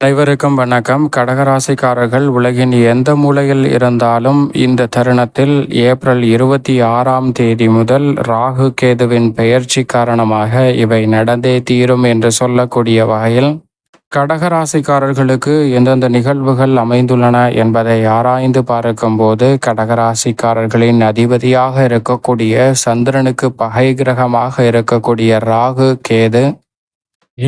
அனைவருக்கும் வணக்கம். கடகராசிக்காரர்கள் உலகின் எந்த மூலையில் இருந்தாலும் இந்த தருணத்தில் ஏப்ரல் இருபத்தி ஆறாம் தேதி முதல் ராகு கேதுவின் பெயர்ச்சி காரணமாக இவை நடந்தே தீரும் என்று சொல்லக்கூடிய வகையில் கடகராசிக்காரர்களுக்கு எந்தெந்த நிகழ்வுகள் அமைந்துள்ளன என்பதை ஆராய்ந்து பார்க்கும்போது கடகராசிக்காரர்களின் அதிபதியாக இருக்கக்கூடிய சந்திரனுக்கு பகை கிரகமாக இருக்கக்கூடிய ராகு கேது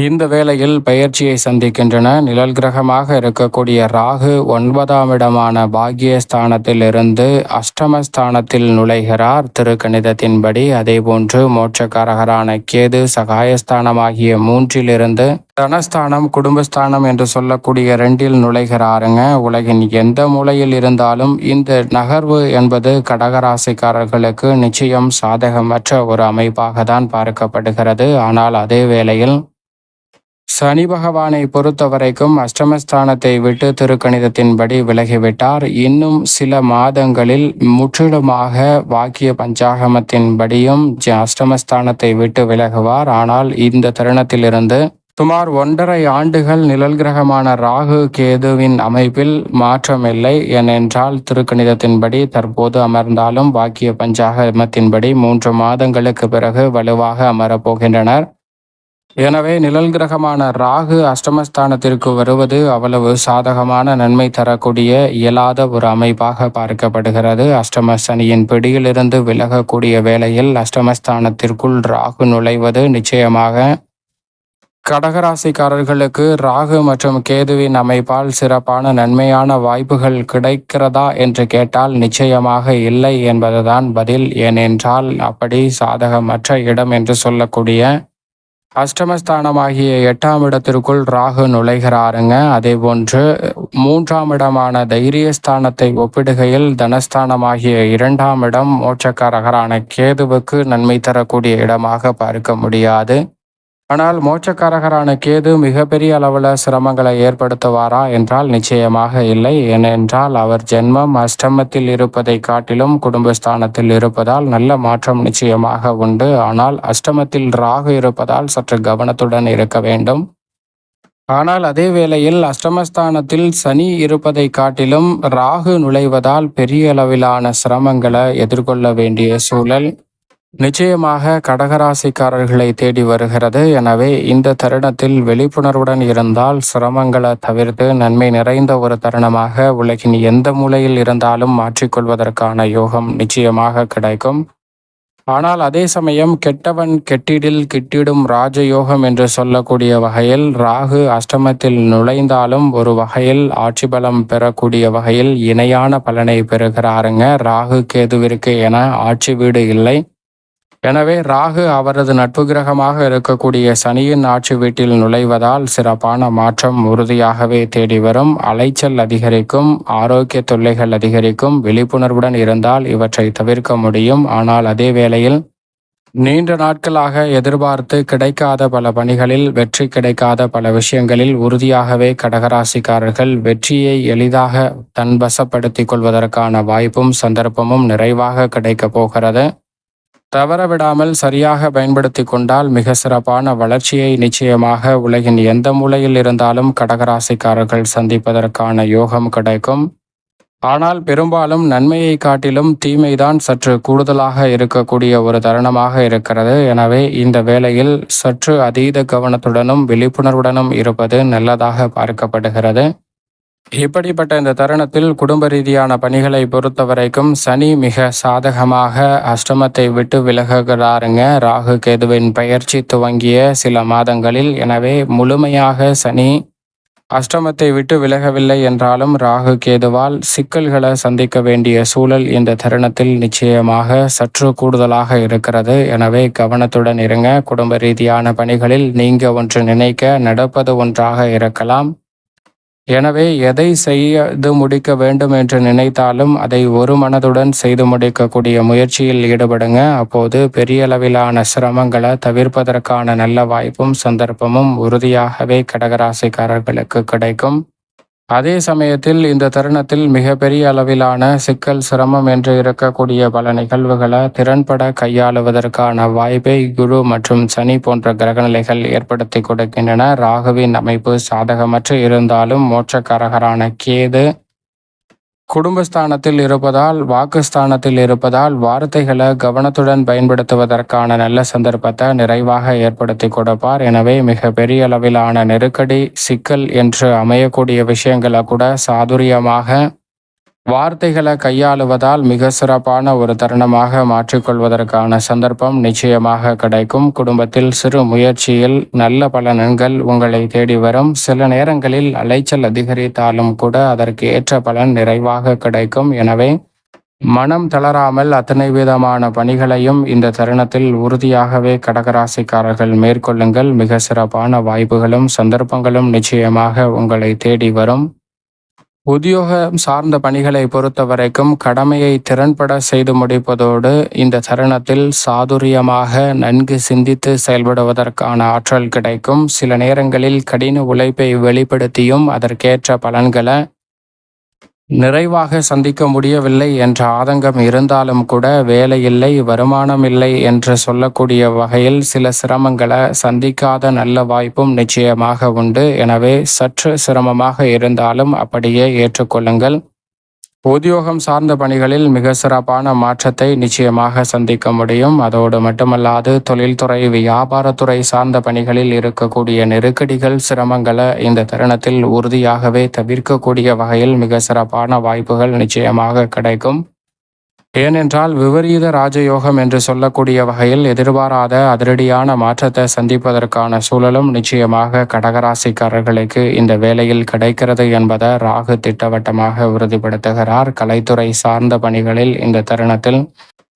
இந்த வேளையில் பயிற்சியை சந்திக்கின்றன. நிழல் கிரகமாக இருக்கக்கூடிய ராகு ஒன்பதாம் இடமான பாக்கியஸ்தானத்தில் இருந்து அஷ்டமஸ்தானத்தில் நுழைகிறார். திருக்கணிதத்தின்படி அதேபோன்று மோட்சக்காரகரான கேது சகாயஸ்தானமாகிய மூன்றிலிருந்து தனஸ்தானம் குடும்பஸ்தானம் என்று சொல்லக்கூடிய ரெண்டில் நுழைகிறாருங்க. உலகின் எந்த மூலையில் இருந்தாலும் இந்த நகர்வு என்பது கடகராசிக்காரர்களுக்கு நிச்சயம் சாதகமற்ற ஒரு அமைப்பாக தான் பார்க்கப்படுகிறது. ஆனால் அதே வேளையில் சனி பகவானை பொறுத்த வரைக்கும் அஷ்டமஸ்தானத்தை விட்டு திருக்கணிதத்தின்படி விலகிவிட்டார். இன்னும் சில மாதங்களில் முற்றிலுமாக வாக்கிய பஞ்சாகமத்தின்படியும் அஷ்டமஸ்தானத்தை விட்டு விலகுவார். ஆனால் இந்த தருணத்திலிருந்து சுமார் ஒன்றரை ஆண்டுகள் நிழல் கிரகமான ராகு கேதுவின் அமைப்பில் மாற்றமில்லை ஏனென்றால் திருக்கணிதத்தின்படி தற்போது அமர்ந்தாலும் வாக்கிய பஞ்சாகமத்தின்படி மூன்று மாதங்களுக்கு பிறகு வலுவாக அமரப்போகின்றனர் எனவே நிழல் கிரகமான ராகு அஷ்டமஸ்தானத்திற்கு வருவது அவ்வளவு சாதகமான நன்மை தரக்கூடிய இயலாத ஒரு அமைப்பாக பார்க்கப்படுகிறது. அஷ்டம சனியின் பிடியிலிருந்து விலகக்கூடிய வேளையில் அஷ்டமஸ்தானத்திற்குள் ராகு நுழைவது நிச்சயமாக கடகராசிக்காரர்களுக்கு ராகு மற்றும் கேதுவின் அமைப்பால் சிறப்பான நன்மையான வாய்ப்புகள் கிடைக்கிறதா என்று கேட்டால் நிச்சயமாக இல்லை என்பதுதான் பதில். ஏனென்றால் அப்படி சாதகமற்ற இடம் என்று சொல்லக்கூடிய அஷ்டமஸ்தானமாகிய எட்டாம் இடத்திற்குள் ராகு நுழைகிறாருங்க. அதே போன்று மூன்றாம் இடமான தைரியஸ்தானத்தை ஒப்பிடுகையில் தனஸ்தானமாகிய இரண்டாம் இடம் மோட்சக்காரகரான கேதுவுக்கு நன்மை தரக்கூடிய இடமாக பார்க்க முடியாது. ஆனால் மோட்சக்காரகரான கேது மிகப்பெரிய அளவில் சிரமங்களை ஏற்படுத்துவாரா என்றால் நிச்சயமாக இல்லை. ஏனென்றால் அவர் ஜென்மம் அஷ்டமத்தில் இருப்பதை காட்டிலும் குடும்பஸ்தானத்தில் இருப்பதால் நல்ல மாற்றம் நிச்சயமாக உண்டு. ஆனால் அஷ்டமத்தில் ராகு இருப்பதால் சற்று கவனத்துடன் இருக்க வேண்டும். ஆனால் அதே வேளையில் அஷ்டமஸ்தானத்தில் சனி இருப்பதை காட்டிலும் ராகு நுழைவதால் பெரிய அளவிலான சிரமங்களை எதிர்கொள்ள வேண்டிய சூழல் நிச்சயமாக கடகராசிக்காரர்களை தேடி வருகிறது. எனவே இந்த தருணத்தில் விழிப்புணர்வுடன் இருந்தால் சிரமங்களை தவிர்த்து நன்மை நிறைந்த ஒரு தருணமாக உலகின் எந்த மூலையில் இருந்தாலும் மாற்றிக்கொள்வதற்கான யோகம் நிச்சயமாக கிடைக்கும். ஆனால் அதே சமயம் கெட்டவன் கெட்டிடில் கிட்டிடும் ராஜயோகம் என்று சொல்லக்கூடிய வகையில் ராகு அஷ்டமத்தில் நுழைந்தாலும் ஒரு வகையில் ஆட்சி பலம் பெறக்கூடிய வகையில் இணையான பலனை பெறுகிறாருங்க. ராகு கேதுவிற்கு என ஆட்சி வீடு இல்லை. எனவே ராகு அவரது நட்பு கிரகமாக இருக்கக்கூடிய சனியின் ஆட்சி வீட்டில் நுழைவதால் சிறப்பான மாற்றம் உறுதியாகவே தேடி வரும். அலைச்சல் அதிகரிக்கும் ஆரோக்கிய தொல்லைகள் அதிகரிக்கும் விழிப்புணர்வுடன் இருந்தால் இவற்றை தவிர்க்க முடியும். ஆனால் அதே வேளையில் நீண்ட நாட்களாக எதிர்பார்த்து கிடைக்காத பல பணிகளில் வெற்றி கிடைக்காத பல விஷயங்களில் உறுதியாகவே கடகராசிக்காரர்கள் வெற்றியை எளிதாக தன்வசப்படுத்திக் கொள்வதற்கான வாய்ப்பும் சந்தர்ப்பமும் நிறைவாக கிடைக்கப் போகிறது. தவறவிடாமல் சரியாக பயன்படுத்தி கொண்டால் மிக சிறப்பான வளர்ச்சியை நிச்சயமாக உலகின் எந்த மூலையில் இருந்தாலும் கடகராசிக்காரர்கள் சந்திப்பதற்கான யோகம் கிடைக்கும். ஆனால் பெரும்பாலும் நன்மையை காட்டிலும் தீமைதான் சற்று கூடுதலாக இருக்கக்கூடிய ஒரு தருணமாக இருக்கிறது. எனவே இந்த வேளையில் சற்று அதீத கவனத்துடனும் விழிப்புணர்வுடனும் இருப்பது நல்லதாக பார்க்கப்படுகிறது. இப்படிப்பட்ட இந்த தருணத்தில் குடும்ப ரீதியான பணிகளை பொறுத்த வரைக்கும் சனி மிக சாதகமாக அஷ்டமத்தை விட்டு விலகுகிறாருங்க. ராகு கேதுவின் பயிற்சி துவங்கிய சில மாதங்களில். எனவே முழுமையாக சனி அஷ்டமத்தை விட்டு விலகவில்லை என்றாலும் ராகு கேதுவால் சிக்கல்களை சந்திக்க வேண்டிய சூழல் இந்த தருணத்தில் நிச்சயமாக சற்று கூடுதலாக இருக்கிறது. எனவே கவனத்துடன் இருங்க. குடும்ப ரீதியான பணிகளில் நீங்க ஒன்று நினைக்க நடப்பது ஒன்றாக இருக்கலாம். எனவே எதை செய்து முடிக்க வேண்டும் என்று நினைத்தாலும் அதை ஒரு மனதுடன் செய்து முடிக்கக்கூடிய முயற்சியில் ஈடுபடுங்க. அப்போது பெரிய அளவிலான சிரமங்களை தவிர்ப்பதற்கான நல்ல வாய்ப்பும் சந்தர்ப்பமும் உறுதியாகவே கடகராசிக்காரர்களுக்கு கிடைக்கும். அதே சமயத்தில் இந்த தருணத்தில் மிகப்பெரிய அளவிலான சிக்கல் சிரமம் என்று இருக்கக்கூடிய பல நிகழ்வுகளை திறன்பட கையாளுவதற்கான வாய்ப்பை குரு மற்றும் சனி போன்ற கிரகநிலைகள் ஏற்படுத்தி கொடுக்கின்றன. ராகுவின் அமைப்பு சாதகமற்று இருந்தாலும் மோட்சக்காரகரான கேது குடும்பஸ்தானத்தில் இருப்பதால் வாக்குஸ்தானத்தில் இருப்பதால் வார்த்தைகளை கவனத்துடன் பயன்படுத்துவதற்கான நல்ல சந்தர்ப்பத்தை நிறைவாக ஏற்படுத்தி கொடுப்பார். எனவே மிக பெரிய அளவிலான நெருக்கடி சிக்கல் என்று அமையக்கூடிய விஷயங்களை கூட சாதுரியமாக வார்த்தைகளை கையாளுவதால் மிக சிறப்பான ஒரு தருணமாக மாற்றிக்கொள்வதற்கான சந்தர்ப்பம் நிச்சயமாக கிடைக்கும். குடும்பத்தில் சிறு முயற்சியில் நல்ல பலன்கள் உங்களை தேடி வரும். சில நேரங்களில் அலைச்சல் அதிகரித்தாலும் கூட அதற்கு ஏற்ற பலன் நிறைவாக கிடைக்கும். எனவே மனம் தளராமல் அத்தனை விதமான பணிகளையும் இந்த தருணத்தில் உறுதியாகவே கடகராசிக்காரர்கள் மேற்கொள்ளுங்கள். மிக சிறப்பான வாய்ப்புகளும் சந்தர்ப்பங்களும் நிச்சயமாக உங்களை தேடி வரும். உத்தியோகம் சார்ந்த பணிகளை பொறுத்த வரைக்கும் கடமையை திறன்பட செய்து முடிப்பதோடு இந்த தருணத்தில் சாதுரியமாக நன்கு சிந்தித்து செயல்படுவதற்கான ஆற்றல் கிடைக்கும். சில நேரங்களில் கடின உழைப்பை வெளிப்படுத்தியும் அதற்கேற்ற பலன்களை நிறைவாக சந்திக்க முடியவில்லை என்ற ஆதங்கம் இருந்தாலும் கூட வேலையில்லை வருமானம் இல்லை என்று சொல்லக்கூடிய வகையில் சில சிரமங்களை சந்திக்காத நல்ல வாய்ப்பும் நிச்சயமாக உண்டு. எனவே சற்று சிரமமாக இருந்தாலும் அப்படியே ஏற்றுக்கொள்ளுங்கள். உத்தியோகம் சார்ந்த பணிகளில் மிக சிறப்பான மாற்றத்தை நிச்சயமாக சந்திக்க முடியும். அதோடு மட்டுமல்லாது தொழில்துறை வியாபாரத்துறை சார்ந்த பணிகளில் இருக்கக்கூடிய நெருக்கடிகள் சிரமங்களை இந்த தருணத்தில் உறுதியாகவே தவிர்க்கக்கூடிய வகையில் மிக சிறப்பான வாய்ப்புகள் நிச்சயமாக கிடைக்கும். ஏனென்றால் விபரீத ராஜயோகம் என்று சொல்லக்கூடிய வகையில் எதிர்பாராத அதிரடியான மாற்றத்தை சந்திப்பதற்கான சூழலும் நிச்சயமாக கடகராசிக்காரர்களுக்கு இந்த வேளையில் கிடைக்கிறது என்பதை ராகு திட்டவட்டமாக உறுதிப்படுத்துகிறார். கலைத்துறை சார்ந்த பணிகளில் இந்த தருணத்தில்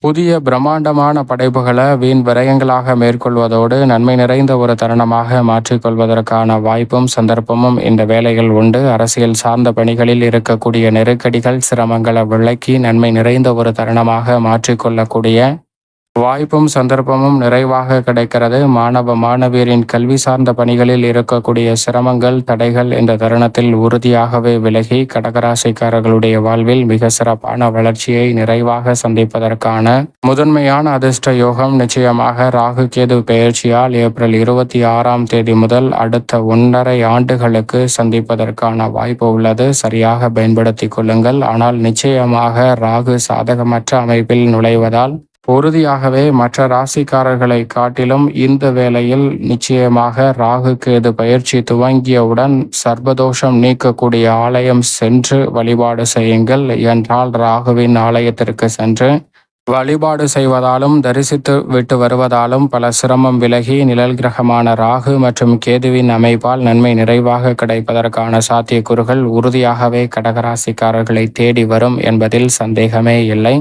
புதிய பிரம்மாண்டமான படைப்புகளை வீண் விரயங்களாக மேற்கொள்வதோடு நன்மை நிறைந்த ஒரு தருணமாக மாற்றிக்கொள்வதற்கான வாய்ப்பும் சந்தர்ப்பமும் இந்த வேலைகள் உண்டு. அரசியல் சார்ந்த பணிகளில் இருக்கக்கூடிய நெருக்கடிகள் சிரமங்களை விளக்கி நன்மை நிறைந்த ஒரு தருணமாக மாற்றிக்கொள்ளக்கூடிய வாய்ப்பும் சந்தர்ப்பமும் நிறைவாக கிடைக்கிறது. மாணவ மாணவியரின் கல்வி சார்ந்த பணிகளில் இருக்கக்கூடிய சிரமங்கள் தடைகள் இந்த தருணத்தில் உறுதியாகவே விலகி கடகராசிக்காரர்களுடைய வாழ்வில் மிக சிறப்பான வளர்ச்சியை நிறைவாக சந்திப்பதற்கான முதன்மையான அதிர்ஷ்ட யோகம் நிச்சயமாக ராகு கேது பெயர்ச்சியால் ஏப்ரல் இருபத்தி ஆறாம் தேதி முதல் அடுத்த ஒன்றரை ஆண்டுகளுக்கு சந்திப்பதற்கான வாய்ப்பு உள்ளது. சரியாக பயன்படுத்திக் கொள்ளுங்கள். ஆனால் நிச்சயமாக ராகு சாதகமற்ற அமைப்பில் நுழைவதால் உறுதியாகவே மற்ற ராசிக்காரர்களை காட்டிலும் இந்த வேளையில் நிச்சயமாக ராகு கேது பயிற்சி துவங்கியவுடன் சர்வதோஷம் நீக்கக்கூடிய ஆலயம் சென்று வழிபாடு செய்யுங்கள். என்றால் ராகுவின் ஆலயத்திற்கு சென்று வழிபாடு செய்வதாலும் தரிசித்து விட்டு வருவதாலும் பல சிரமம் விலகி நிழல் கிரகமான ராகு மற்றும் கேதுவின் அமைப்பால் நன்மை நிறைவாக கிடைப்பதற்கான சாத்தியக்கூறுகள் உறுதியாகவே கடகராசிக்காரர்களை தேடி வரும் என்பதில் சந்தேகமே இல்லை.